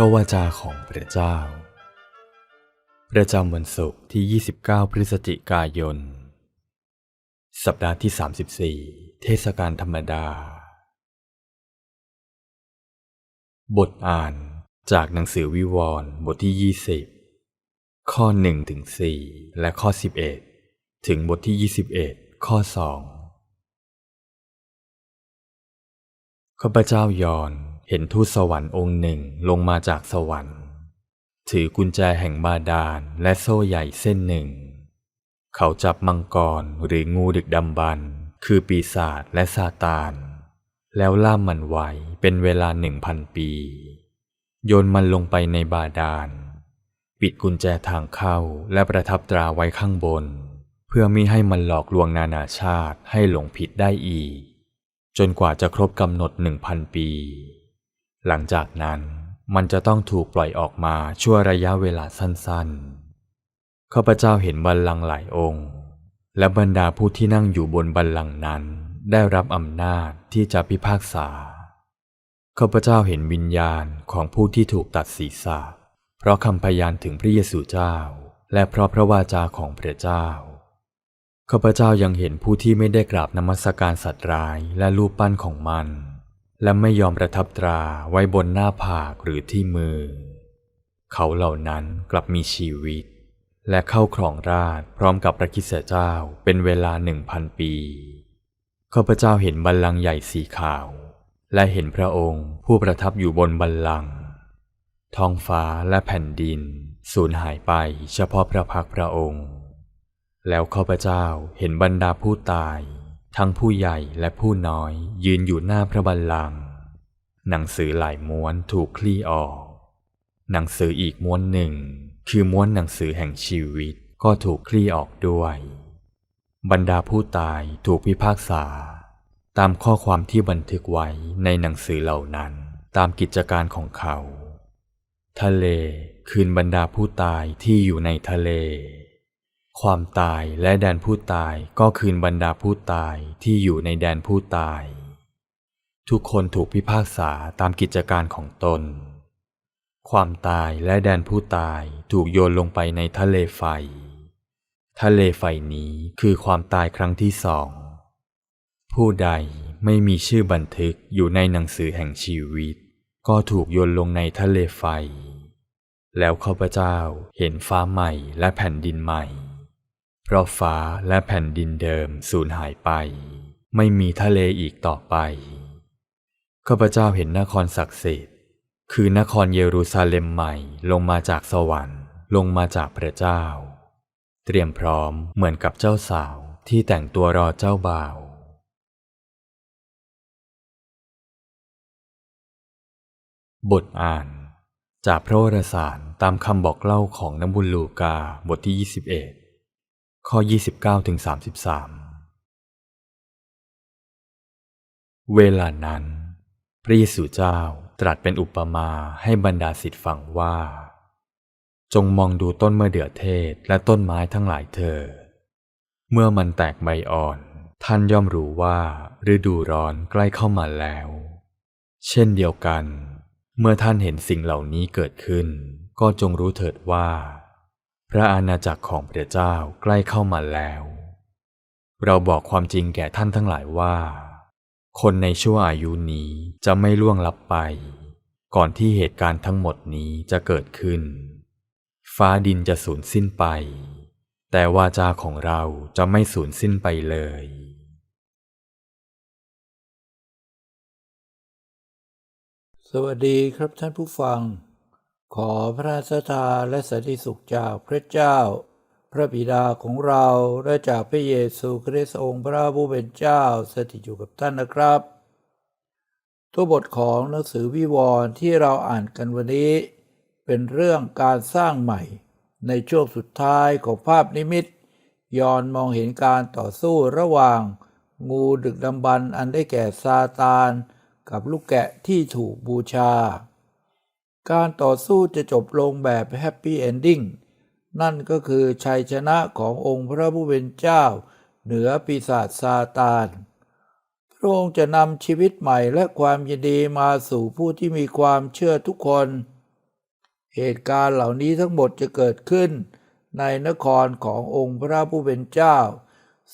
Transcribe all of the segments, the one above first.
ระวาจาของพระเจ้า ประจำวันศุกร์ที่ 29 พฤศจิกายน สัปดาห์ที่ 34 เทศกาลธรรมดา บทอ่านจากหนังสือวิวรณ์บทที่ 20 ข้อ1ถึง4และข้อ 11 ถึงบทที่ 21 ข้อ 2 ข้าพเจ้ายอน เห็นทูตสวรรค์องค์หนึ่งลงมาจากสวรรค์ ถือกุญแจแห่งบาดาลและโซ่ใหญ่เส้นหนึ่ง เขาจับมังกรหรืองูดึกดำบรรคือปีศาจและซาตาน แล้วล่ามมันไว้เป็นเวลาหนึ่งพันปี โยนมันลงไปในบาดาล ปิดกุญแจทางเข้าและประทับตราไว้ข้างบน เพื่อมิให้มันหลอกลวงนานาชาติให้หลงผิดได้อีก จนกว่าจะครบกำหนดหนึ่งพันปี หลังจากนั้นมันจะต้องถูกปล่อยออกมาชั่วระยะเวลาสั้นๆ ข้าพเจ้าเห็นบัลลังก์หลายองค์ และบรรดาผู้ที่นั่งอยู่บนบัลลังก์นั้น ได้รับอำนาจที่จะพิพากษา ข้าพเจ้าเห็นวิญญาณของผู้ที่ถูกตัดศีรษะ เพราะคำพยานถึงพระเยซูเจ้า และเพราะพระวาจาของพระเจ้า ข้าพเจ้ายังเห็นผู้ที่ไม่ได้กราบนมัสการสัตว์ร้ายและรูปปั้นของมัน และไม่ยอมประทับตราไว้บนหน้าผากหรือที่มือ เขาเหล่านั้นกลับมีชีวิต และเข้าครองราชพร้อมกับพระคิสเจ้าเป็นเวลาหนึ่งพันปีข้าพเจ้าเห็นบัลลังก์ใหญ่สีขาว และเห็นพระองค์ผู้ประทับอยู่บนบัลลังก์ท้องฟ้าและแผ่นดินสูญหายไปเฉพาะพระพักพระองค์ แล้วข้าพเจ้าเห็นบรรดาผู้ตาย ทั้งผู้ใหญ่และผู้น้อยยืนอยู่หน้าพระบัลลังก์หนังสือหลายม้วนถูกคลี่ออก หนังสืออีกม้วนหนึ่ง คือม้วนหนังสือแห่งชีวิตก็ถูกคลี่ออกด้วย บรรดาผู้ตายถูกพิพากษา ตามข้อความที่บันทึกไว้ในหนังสือเหล่านั้นตามกิจการของเขา ทะเลคืนบรรดาผู้ตายที่อยู่ในทะเล ความตายและแดนผู้ตายก็คืนบรรดาผู้ตายที่อยู่ในแดนผู้ตาย ทุกคนถูกพิพากษาตามกิจการของตน ความตายและแดนผู้ตายถูกโยนลงไปในทะเลไฟ ทะเลไฟนี้คือความตายครั้งที่สอง ผู้ใดไม่มีชื่อบันทึกอยู่ในหนังสือแห่งชีวิต ก็ถูกโยนลงในทะเลไฟ แล้วข้าพเจ้าเห็นฟ้าใหม่และแผ่นดินใหม่ เพราะฟ้าและแผ่นดินเดิมสูญหายไป ไม่มีทะเลอีกต่อไป ข้าพเจ้าเห็นนครศักดิ์สิทธิ์ คือนครเยรูซาเล็มใหม่ลงมาจากสวรรค์ ลงมาจากพระเจ้า เตรียมพร้อมเหมือนกับเจ้าสาวที่แต่งตัวรอเจ้าบ่าวบทอ่าน จากพระวรสารตามคำบอกเล่าของนบุญลูกาบทที่ 21 ข้อ 29ถึง33เวลานั้น พระเยซูเจ้าตรัสเป็นอุปมาให้บรรดาศิษย์ฟังว่า จงมองดูต้นมะเดื่อเทศและต้นไม้ทั้งหลายเธอ เมื่อมันแตกใบอ่อน ท่านย่อมรู้ว่าฤดูร้อนใกล้เข้ามาแล้ว เช่นเดียวกัน เมื่อท่านเห็นสิ่งเหล่านี้เกิดขึ้น ก็จงรู้เถิดว่า พระอาณาจักรของพระเจ้าใกล้เข้ามาแล้ว เราบอกความจริงแก่ท่านทั้งหลายว่า คนในชั่วอายุนี้จะไม่ล่วงลับไป ก่อนที่เหตุการณ์ทั้งหมดนี้จะเกิดขึ้น ฟ้าดินจะสูญสิ้นไป แต่วาจาของเราจะไม่สูญสิ้นไปเลย สวัสดีครับท่านผู้ฟัง ขอพระราชทาและสันติสุขจากพระเจ้า พระบิดาของเราและจากพระเยซูคริสต์องค์พระผู้เป็นเจ้าสถิตอยู่กับท่านนะครับ ตัวบทของหนังสือวิวรณ์ที่เราอ่านกันวันนี้ เป็นเรื่องการสร้างใหม่ ในช่วงสุดท้ายของภาพนิมิตยอนมองเห็นการต่อสู้ระหว่าง งูดึกดำบรรอันได้แก่ซาตาน กับลูกแกะที่ถูกบูชา การต่อสู้จะจบลงแบบแฮปปี้เอนดิ้งนั่นก็คือชัยชนะขององค์พระผู้เป็นเจ้า เหนือปีศาจซาตาน พระองค์จะนำชีวิตใหม่และความยินดีมาสู่ผู้ที่มีความเชื่อทุกคน เหตุการณ์เหล่านี้ทั้งหมดจะเกิดขึ้น ในนครขององค์พระผู้เป็นเจ้า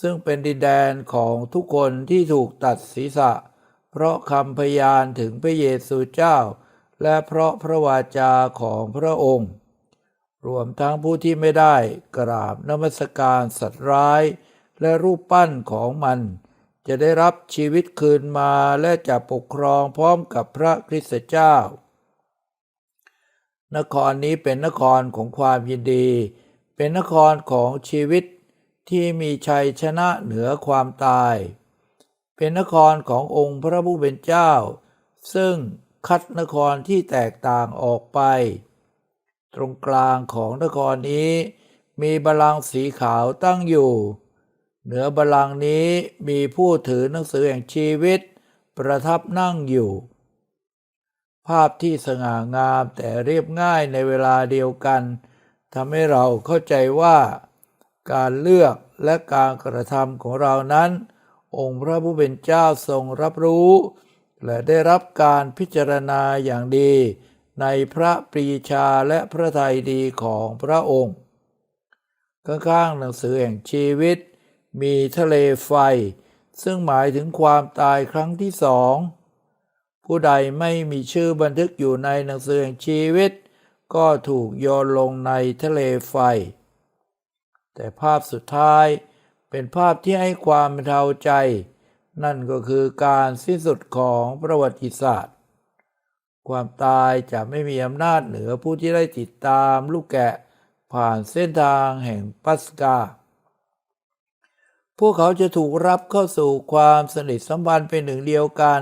ซึ่งเป็นดินแดนของทุกคนที่ถูกตัดศีรษะ เพราะคำพยานถึงพระเยซูเจ้า และเพราะพระวาจาของพระองค์ รวมทั้งผู้ที่ไม่ได้กราบนมัสการสัตว์ร้าย และรูปปั้นของมัน จะได้รับชีวิตคืนมาและจะปกครองพร้อมกับพระคริสตเจ้า นครนี้เป็นนครของความยินดี เป็นนครของชีวิตที่มีชัยชนะเหนือความตาย เป็นนครขององค์พระผู้เป็นเจ้า ซึ่ง คัดนครที่แตกต่างออกไป ตรงกลางของนครนี้ มีบัลลังก์สีขาวตั้งอยู่ เหนือบัลลังก์นี้มีผู้ถือหนังสือแห่งชีวิต ประทับนั่งอยู่ ภาพที่สง่างามแต่เรียบง่ายในเวลาเดียวกันทำให้เราเข้าใจว่า การเลือกและการกระทำของเรานั้น องค์พระผู้เป็นเจ้าทรงรับรู้ และได้รับการพิจารณาอย่างดี ในพระปรีชาและพระทัยดีของพระองค์ ข้างๆหนังสือแห่งชีวิต มีทะเลไฟ ซึ่งหมายถึงความตายครั้งที่สองผู้ใดไม่มีชื่อบันทึกอยู่ในหนังสือแห่งชีวิต ก็ถูกโยนลงในทะเลไฟ แต่ภาพสุดท้ายเป็นภาพที่ให้ความเทาใจ นั่นก็คือการสิ้นสุดของประวัติศาสตร์ ความตายจะไม่มีอำนาจเหนือผู้ที่ได้ติดตามลูกแกะผ่านเส้นทางแห่งปัสกา พวกเขาจะถูกรับเข้าสู่ความสนิทสัมพันธ์เป็นหนึ่งเดียวกัน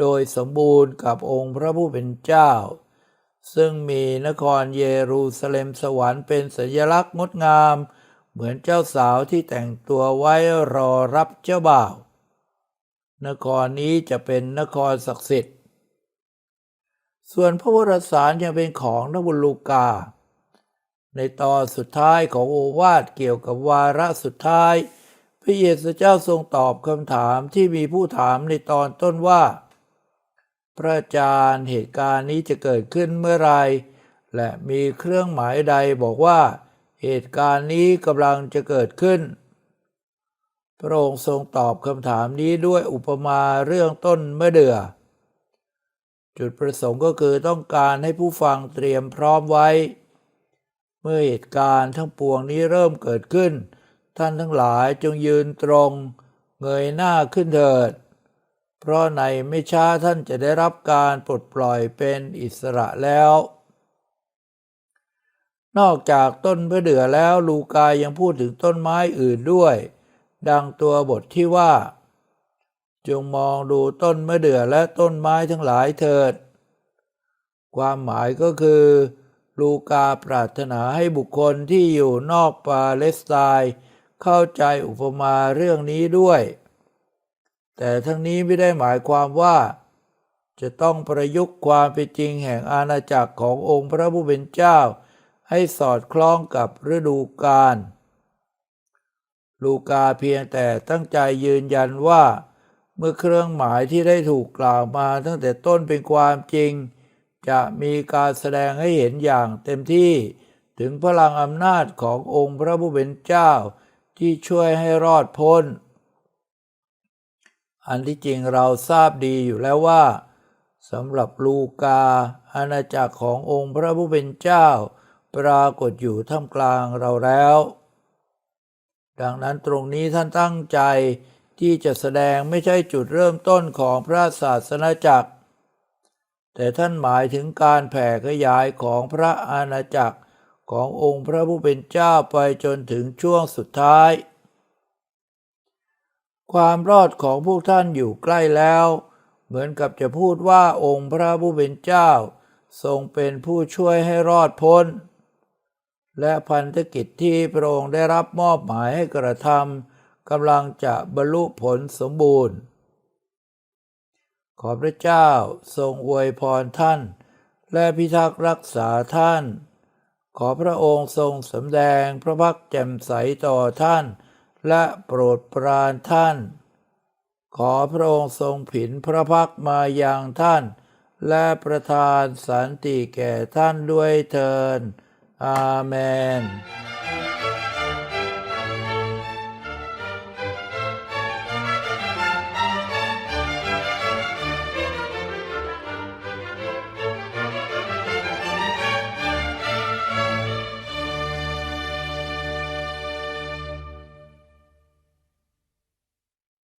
โดยสมบูรณ์กับองค์พระผู้เป็นเจ้า ซึ่งมีนครเยรูซาเล็มสวรรค์เป็นสัญลักษณ์งดงาม เหมือนเจ้าสาวที่แต่งตัวไว้รอรับเจ้าบ่าว นครนี้จะเป็นนครศักดิ์สิทธิ์ ส่วนพระวรสารยังเป็นของนบุลูกา ในตอนสุดท้ายของโอวาทเกี่ยวกับวาระสุดท้าย พระเยซูเจ้าทรงตอบคำถามที่มีผู้ถามในตอนต้นว่า พระอาจารย์เหตุการณ์นี้จะเกิดขึ้นเมื่อไร และมีเครื่องหมายใดบอกว่า เหตุการณ์นี้กำลังจะเกิดขึ้น พระองค์ทรงตอบคำถามนี้ด้วยอุปมาเรื่องต้นมะเดื่อจุดประสงค์ก็คือต้องการให้ผู้ฟังเตรียมพร้อมไว้ เมื่อเหตุการณ์ทั้งปวงนี้เริ่มเกิดขึ้น ท่านทั้งหลายจงยืนตรง เงยหน้าขึ้นเถิด เพราะในไม่ช้าท่านจะได้รับการปลดปล่อยเป็นอิสระแล้วนอกจากต้นมะเดื่อแล้วลูกายังพูดถึงต้นไม้อื่นด้วย ดังตัวบทที่ว่า จงมองดูต้นมะเดื่อและต้นไม้ทั้งหลายเถิด ความหมายก็คือ ลูกาปรารถนาให้บุคคลที่อยู่นอกปาเลสไตน์เข้าใจอุปมาเรื่องนี้ด้วย แต่ทั้งนี้ไม่ได้หมายความว่า จะต้องประยุกต์ความเป็นจริงแห่งอาณาจักรขององค์พระผู้เป็นเจ้า ให้สอดคล้องกับฤดูกาล ลูกาเพียงแต่ตั้งใจยืนยันว่า เมื่อเครื่องหมายที่ได้ถูกกล่าวมาตั้งแต่ต้นเป็นความจริง จะมีการแสดงให้เห็นอย่างเต็มที่ถึงพลังอำนาจขององค์พระผู้เป็นเจ้าที่ช่วยให้รอดพ้น อันที่จริงเราทราบดีอยู่แล้วว่าสำหรับลูกา อาณาจักรขององค์พระผู้เป็นเจ้า ปรากฏอยู่ท่ามกลางเราแล้ว ดังนั้นตรงนี้ท่านตั้งใจที่จะแสดงไม่ใช่จุดเริ่มต้นของพระศาสนาจักร แต่ท่านหมายถึงการแผ่ขยายของพระอาณาจักรขององค์พระผู้เป็นเจ้าไปจนถึงช่วงสุดท้าย ความรอดของพวกท่านอยู่ใกล้แล้ว เหมือนกับจะพูดว่าองค์พระผู้เป็นเจ้า ทรงเป็นผู้ช่วยให้รอดพ้น และพันธกิจที่พระองค์ได้รับมอบหมายให้กระทำกำลังจะบรรลุผลสมบูรณ์ ขอพระเจ้าทรงอวยพรท่าน และพิทักษ์รักษาท่าน ขอพระองค์ทรงสำแดงพระพักแจ่มใสต่อท่าน และโปรดปรานท่าน ขอพระองค์ทรงผินพระพักมาอยังท่าน และประทานสันติแก่ท่านด้วยเทิน Amen.